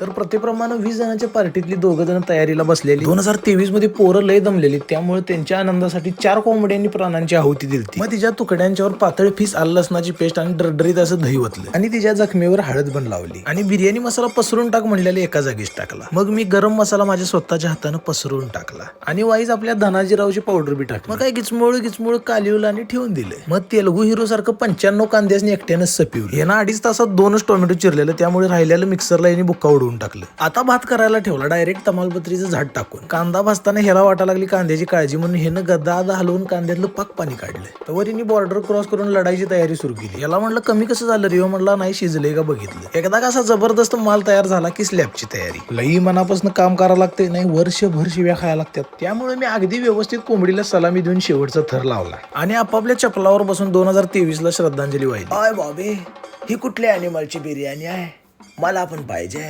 तर प्रतिप्रमाणे वीस जणांच्या पार्टीतली दोघं जण तयारीला बसलेली. दोन हजार तेवीसमध्ये पोरं लय दमलेली. त्यामुळे त्यांच्या आनंदासाठी चार कोंबड्यांनी प्राणांची आहुती दिली मग तिच्या तुकड्यांच्यावर पातळ फीस आल लसणाची पेस्ट आणि डरडरीत असं दही ओतलं. आणि तिच्या जखमेवर हळद पण लावली. आणि बिर्याणी मसाला पसरून टाक म्हणलेला एका जागीच टाकला. मग मी गरम मसाला माझ्या स्वतःच्या हातानं पसरून टाकला. आणि वाईज आपल्या धनाजीरावची पावडर बी टाकली. मग काय गिचमोळ गिचमोळ कालिवलं आणि ठेवून दिलं. मग तेलगू हिरो सारखं पंच्याण्णव कांद्यासनी एकट्यानं सपिवलं. यानं अडीच तासात दोनच टोमॅटो चिरलेलं. त्यामुळे राहिलेलं मिक्सरला यांनी बुक्का उडवून टाकलं. आता भात करायला ठेवला डायरेक्ट तमालपत्रीचं झाड टाकून. कांदा भाजताना ह्याला वाटा लागली कांद्याची काळजी म्हणून ह्यानं गदा हलवून कांद्यातलं पाक पाणी काढलं. तर बॉर्डर क्रॉस करून लढाईची तयारी सुरू केली. याला म्हणलं कमी कसं झालं रिओ म्हणला नाही शिजले का बघितलं. एकदा कसा जबरदस्त माल तयार झाला की स्लॅबची तयारी. लई मनापासून काम करावं लागते नाही वर्षभर शिव्या खायला लागतात. त्यामुळे मी अगदी व्यवस्थित कोंबडीला सलामी देऊन शेवटचा थर लावला. आणि आपापल्या चपलावर बसून दोन हजार तेवीस ला श्रद्धांजली वाहिली. बाबे ही कुठल्या अॅनिमलची बिर्याणी आहे? मला पण पाहिजे.